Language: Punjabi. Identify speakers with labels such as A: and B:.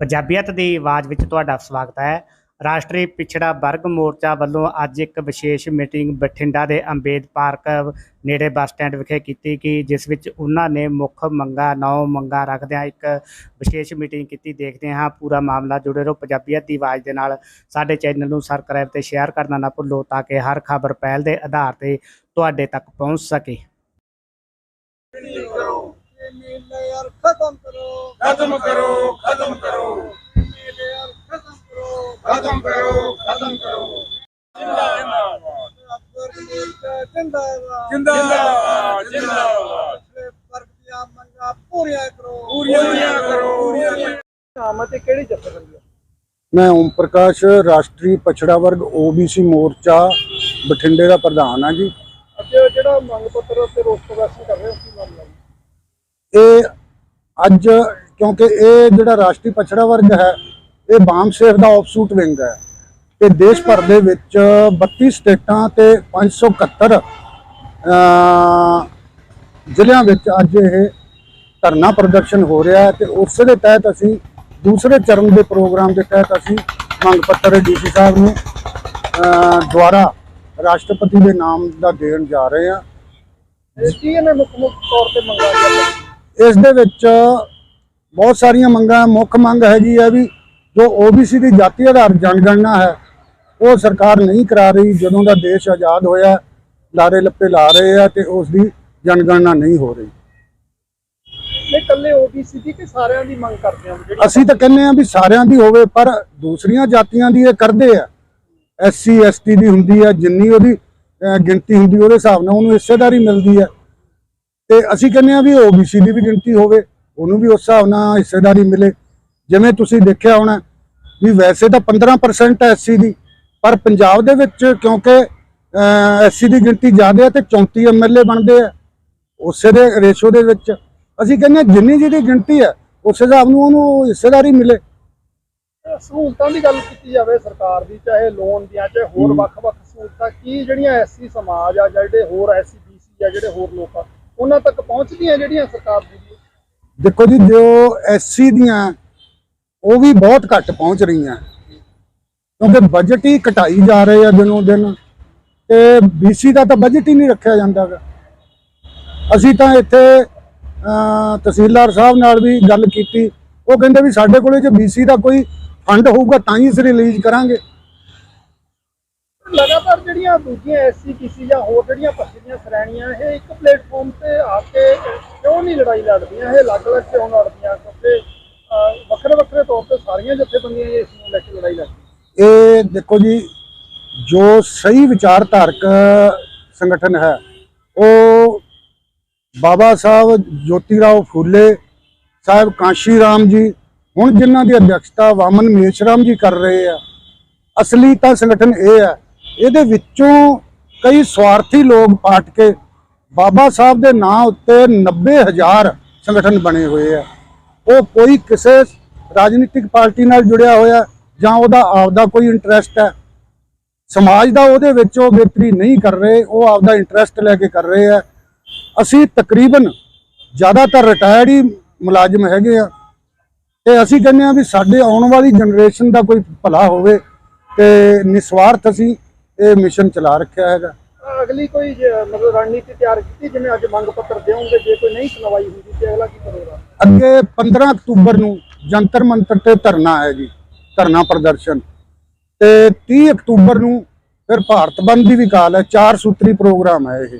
A: ਪੰਜਾਬੀਅਤ ਦੀ ਆਵਾਜ਼ ਵਿੱਚ ਤੁਹਾਡਾ ਸਵਾਗਤ ਹੈ। ਰਾਸ਼ਟਰੀ ਪਿਛੜਾ ਵਰਗ ਮੋਰਚਾ ਵੱਲੋਂ ਅੱਜ ਇੱਕ ਵਿਸ਼ੇਸ਼ ਮੀਟਿੰਗ ਬਠਿੰਡਾ ਦੇ ਅੰਬੇਦ ਪਾਰਕ ਨੇੜੇ ਬੱਸ ਸਟੈਂਡ ਵਿਖੇ ਕੀਤੀ ਕਿ ਜਿਸ ਵਿੱਚ ਉਹਨਾਂ ਨੇ ਮੁੱਖ ਮੰਗਾਂ, ਨੌ ਮੰਗਾਂ ਰੱਖਦਿਆਂ ਇੱਕ ਵਿਸ਼ੇਸ਼ ਮੀਟਿੰਗ ਕੀਤੀ। ਦੇਖਦੇ ਹਾਂ, ਪੂਰਾ ਮਾਮਲਾ ਜੁੜੇ ਰਹੋ। ਪੰਜਾਬੀਅਤ ਦੀ ਆਵਾਜ਼ ਦੇ ਨਾਲ ਸਾਡੇ ਚੈਨਲ ਨੂੰ ਸਬਸਕ੍ਰਾਈਬ ਤੇ ਸ਼ੇਅਰ ਕਰਨਾ ਨਾ ਭੁੱਲੋ, ਤਾਂ ਕਿ ਹਰ ਖਬਰ ਪਹਿਲ ਦੇ ਆਧਾਰ ਤੇ ਤੁਹਾਡੇ ਤੱਕ ਪਹੁੰਚ ਸਕੇ।
B: ਖਤਮ।
C: ਖਤਮ ਕਰੋ ਖਤਮ ਕਰੋ।
B: ਖਤਮ ਕਰੋ
C: ਖਤਮ ਕਰੋ। ਖਤਮ ਕਰੋ ਜਿੰਦਾਬਾਦ।
B: ਅਕਬਰ ਮੋਰਚਾ ਜਿੰਦਾਬਾਦ
C: ਜਿੰਦਾਬਾਦ। ਜਿੰਦਾਬਾਦ
B: ਪਿਛਲੇ ਵਰਗ ਦੀਆਂ ਮੰਗਾਂ ਪੂਰੀਆਂ ਕਰੋ।
C: ਪੂਰੀਆਂ ਕਰੋ। ਪੂਰੀਆਂ
B: ਨਾਮ ਤੇ ਕਿਹੜੀ ਜਥੇਬੰਦੀ ਹੈ?
D: ਮੈਂ ਓਮ ਪ੍ਰਕਾਸ਼ ਰਾਸ਼ਟਰੀ ਪਛੜਾ ਵਰਗ OBC ਮੋਰਚਾ ਬਠਿੰਡੇ ਦਾ ਪ੍ਰਧਾਨ ਹਾਂ ਜੀ।
B: ਅੱਜ ਜਿਹੜਾ ਮੰਗ ਪੱਤਰ ਤੇ ਰੋਸ ਪ੍ਰਦਰਸ਼ਨ ਕਰ ਰਹੇ ਹੋ ਕੀ ਮਾਮਲਾ
D: ਇਹ ਅੱਜ ਕਿਉਂਕਿ ਇਹ ਜਿਹੜਾ ਰਾਸ਼ਟਰੀ ਪਛੜਾ ਵਰਗ ਹੈ ਇਹ ਬਾਮ ਸੇਫ ਦਾ ਆਫਸੂਟ ਵਿੰਗ ਹੈ ਤੇ ਦੇਸ਼ ਭਰ ਦੇ ਵਿੱਚ 32 ਸਟੇਟਾਂ ਤੇ 571 ਅਹ, ਜ਼ਿਲ੍ਹਿਆਂ ਵਿੱਚ ਅੱਜ ਇਹ ਧਰਨਾ ਪ੍ਰਦਰਸ਼ਨ ਹੋ ਰਿਹਾ ਹੈ ਤੇ ਉਸ ਦੇ ਤਹਿਤ ਅਸੀਂ ਦੂਸਰੇ ਚਰਨ ਦੇ ਪ੍ਰੋਗਰਾਮ ਦੇ ਤਹਿਤ ਅਸੀਂ ਮੰਗ ਪੱਤਰ ਡੀਸੀ ਸਾਹਿਬ ਨੂੰ ਦੁਆਰਾ ਰਾਸ਼ਟਰਪਤੀ ਦੇ ਨਾਮ ਦਾ ਦੇਣ ਜਾ ਰਹੇ ਹਾਂ।
B: ਇਹ ਕੀ ਇਹਨੇ ਮੁੱਖ ਮੁੱਖ ਤੌਰ ਤੇ ਮੰਗਾਂ ਕੀਤੀਆਂ
D: ਇਸ ਦੇ ਵਿੱਚ ਬਹੁਤ ਸਾਰੀਆਂ ਮੰਗਾਂ ਮੁੱਖ ਮੰਗ ਹੈਗੀ ਹੈ ਵੀ ਜੋ OBC ਦੀ ਜਾਤੀ ਆਧਾਰ ਜਨਗਣਨਾ ਹੈ ਉਹ ਸਰਕਾਰ ਨਹੀਂ ਕਰਾ ਰਹੀ ਜਦੋਂ ਦਾ ਦੇਸ਼ ਆਜ਼ਾਦ ਹੋਇਆ ਲਾਰੇ ਲੱਪੇ ਲਾ ਰਹੇ ਆ ਤੇ ਉਸ ਦੀ ਜਨਗਣਨਾ ਨਹੀਂ ਹੋ ਰਹੀ।
B: ਇਹ ਕੱਲੇ OBC ਦੀ ਕਿ ਸਾਰਿਆਂ ਦੀ ਮੰਗ ਕਰਦੇ ਆ?
D: ਅਸੀਂ ਤਾਂ ਕਹਿੰਦੇ ਆ ਵੀ ਸਾਰਿਆਂ ਦੀ ਹੋਵੇ ਪਰ ਦੂਸਰੀਆਂ ਜਾਤੀਆਂ ਦੀ ਇਹ ਕਰਦੇ ਆ। SC ST ਦੀ ਹੁੰਦੀ ਆ ਜਿੰਨੀ ਉਹਦੀ ਗਿਣਤੀ ਹੁੰਦੀ ਉਹਦੇ ਹਿਸਾਬ ਨਾਲ ਉਹਨੂੰ ਹਿੱਸੇਦਾਰੀ ਮਿਲਦੀ ਹੈ ਤੇ ਅਸੀਂ ਕਹਿੰਦੇ ਆ ਵੀ OBC ਦੀ ਵੀ ਗਿਣਤੀ ਹੋਵੇ ਉਹਨੂੰ ਵੀ ਉਸ ਹਿਸਾਬ ਨਾਲ ਹਿੱਸੇਦਾਰੀ ਮਿਲੇ। ਜਿਵੇਂ ਤੁਸੀਂ ਦੇਖਿਆ ਹੋਣਾ ਵੀ ਵੈਸੇ ਤਾਂ 15% ਹੈ SC ਦੀ ਪਰ ਪੰਜਾਬ ਦੇ ਵਿੱਚ ਕਿਉਂਕਿ ਐਸਸੀ ਦੀ ਗਿਣਤੀ ਜ਼ਿਆਦਾ ਹੈ ਤੇ 34 ਐਮਐਲਏ ਬਣਦੇ ਆ ਉਸੇ ਦੇ ਰੇਸ਼ੋ ਦੇ ਵਿੱਚ। ਅਸੀਂ ਕਹਿੰਦੇ ਜਿੰਨੀ ਜਿਹਦੀ ਗਿਣਤੀ ਹੈ ਉਸ ਹਿਸਾਬ ਨੂੰ ਉਹਨੂੰ ਹਿੱਸੇਦਾਰੀ ਮਿਲੇ।
B: ਸਹੂਲਤਾਂ ਦੀ ਗੱਲ ਕੀਤੀ ਜਾਵੇ ਸਰਕਾਰ ਦੀ ਚਾਹੇ ਲੋਨ ਦੀਆਂ ਚਾਹੇ ਹੋਰ ਵੱਖ-ਵੱਖ ਸਹੂਲਤਾਂ ਕੀ ਜਿਹੜੀਆਂ ਐਸਸੀ ਸਮਾਜ ਆ ਜਿਹੜੇ ਹੋਰ ਐਸਸੀ ਬੀਸੀ ਆ ਜਿਹੜੇ ਹੋਰ ਲੋਕ ਆ ਉਹਨਾਂ ਤੱਕ ਪਹੁੰਚਦੀਆਂ ਜਿਹੜੀਆਂ ਸਰਕਾਰ ਦੀ?
D: ਦੇਖੋ ਜੀ, ਜੋ ਐਸਸੀ ਦੀਆਂ ਉਹ ਵੀ ਬਹੁਤ ਘੱਟ ਪਹੁੰਚ ਰਹੀਆਂ। ਕਿਉਂਕਿ ਬਜਟ ਹੀ ਘਟਾਈ ਜਾ ਰਹੇ ਆ ਦਿਨੋਂ ਦਿਨ ਤੇ ਬੀਸੀ ਦਾ ਤਾਂ ਬਜਟ ਹੀ ਨਹੀਂ ਰੱਖਿਆ ਜਾਂਦਾਗਾ ਅਸੀਂ ਤਾਂ ਇੱਥੇ ਤਹਿਸੀਲਦਾਰ ਸਾਹਿਬ ਨਾਲ ਵੀ ਗੱਲ ਕੀਤੀ। ਉਹ ਕਹਿੰਦੇ ਵੀ ਸਾਡੇ ਕੋਲੇ ਜੇ ਬੀਸੀ ਦਾ ਕੋਈ ਫੰਡ ਹੋਊਗਾ ਤਾਂ ਹੀ ਅਸੀਂ ਰਿਲੀਜ਼ ਕਰਾਂਗੇ।
B: ਲਗਾਤਾਰ ਜਿਹੜੀਆਂ ਦੂਜੀਆਂ ਐਸਸੀ ਬੀਸੀ ਜਾਂ ਹੋਰ ਜਿਹੜੀਆਂ ਪੱਛੜੀਆਂ ਸ਼੍ਰੇਣੀਆਂ, ਇਹ ਇੱਕ ਪਲੇਟਫਾਰਮ ਤੇ ਆ ਕੇ ਕਿਉਂ ਨਹੀਂ ਲੜਾਈ ਲੜਦੀਆਂ? ਇਹ ਅਲੱਗ-ਅਲੱਗ ਕਿਉਂ ਲੜਦੀਆਂ? ਕਿਉਂਕਿ ਵੱਖਰੇ-ਵੱਖਰੇ ਤੌਰ ਤੇ ਸਾਰੀਆਂ ਜਥੇਬੰਦੀਆਂ ਇਸ ਨੂੰ ਲੈ ਕੇ ਲੜਾਈ ਲੜਦੀਆਂ।
D: ਇਹ ਦੇਖੋ ਜੀ, ਜੋ ਸਹੀ ਵਿਚਾਰਧਾਰਕ ਸੰਗਠਨ ਹੈ, ਉਹ ਬਾਬਾ ਸਾਹਿਬ ਜੋਤੀ ਰਾਓ ਫੂਲੇ, ਸਾਹਿਬ ਕਾਂਸ਼ੀ ਰਾਮ ਜੀ, ਹੁਣ ਜਿਨ੍ਹਾਂ ਦੀ ਅਧਿਕਸ਼ਤਾ ਵਾਮਨ ਮੇਸ਼ਰਾਮ ਜੀ ਕਰ ਰਹੇ ਆ, ਅਸਲੀ ਤਾਂ ਸੰਗਠਨ ਇਹ ਹੈ ਇਹਦੇ ਵਿੱਚੋਂ ਕਈ ਸਵਾਰਥੀ ਲੋਕ ਪਾਟ ਕੇ ਬਾਬਾ ਸਾਹਿਬ ਦੇ ਨਾਂ ਉੱਤੇ 90000 ਸੰਗਠਨ ਬਣੇ ਹੋਏ ਆ। ਉਹ ਕੋਈ ਕਿਸੇ ਰਾਜਨੀਤਿਕ ਪਾਰਟੀ ਨਾਲ ਜੁੜਿਆ ਹੋਇਆ ਜਾਂ ਉਹਦਾ ਆਪਦਾ ਕੋਈ ਇੰਟਰਸਟ ਹੈ। ਸਮਾਜ ਦਾ ਉਹਦੇ ਵਿੱਚ ਉਹ ਬਿਹਤਰੀ ਨਹੀਂ ਕਰ ਰਹੇ, ਉਹ ਆਪਦਾ ਇੰਟਰਸਟ ਲੈ ਕੇ ਕਰ ਰਹੇ ਆ। ਅਸੀਂ ਤਕਰੀਬਨ ਜ਼ਿਆਦਾਤਰ ਰਿਟਾਇਰਡ ਹੀ ਮੁਲਾਜ਼ਮ ਹੈਗੇ ਆ। ਤੇ ਅਸੀਂ ਕਹਿੰਦੇ ਆ ਵੀ ਸਾਡੇ ਆਉਣ ਵਾਲੀ ਜਨਰੇਸ਼ਨ ਦਾ ਕੋਈ ਭਲਾ ਹੋਵੇ ਤੇ ਨਿਸਵਾਰਥ ਅਸੀਂ ਇਹ ਮਿਸ਼ਨ ਚਲਾ ਰੱਖਿਆ ਹੈਗਾ।
B: ਅਗਲੀ ਕੋਈ ਜੇ ਮਤਲਬ ਰਣਨੀਤੀ ਤਿਆਰ ਕੀਤੀ ਜਿਵੇਂ ਅੱਜ ਮੰਗ ਪੱਤਰ ਦੇਵੋਗੇ ਜੇ ਕੋਈ ਨਹੀਂ ਸੁਣਵਾਈ ਹੁੰਦੀ ਤੇ ਅਗਲਾ ਕੀ ਕਰੇਗਾ?
D: ਅੱਗੇ 15 ਅਕਤੂਬਰ ਨੂੰ ਜੰਤਰ ਮੰਤਰ ਤੇ ਧਰਨਾ ਹੈ ਜੀ ਧਰਨਾ ਪ੍ਰਦਰਸ਼ਨ। ਤੇ 30 ਅਕਤੂਬਰ ਨੂੰ ਫਿਰ ਭਾਰਤ ਬੰਦ ਦੀ ਵੀ ਕਾਲ ਹੈ ਚਾਰ ਸੂਤਰੀ ਪ੍ਰੋਗਰਾਮ ਹੈ ਇਹ।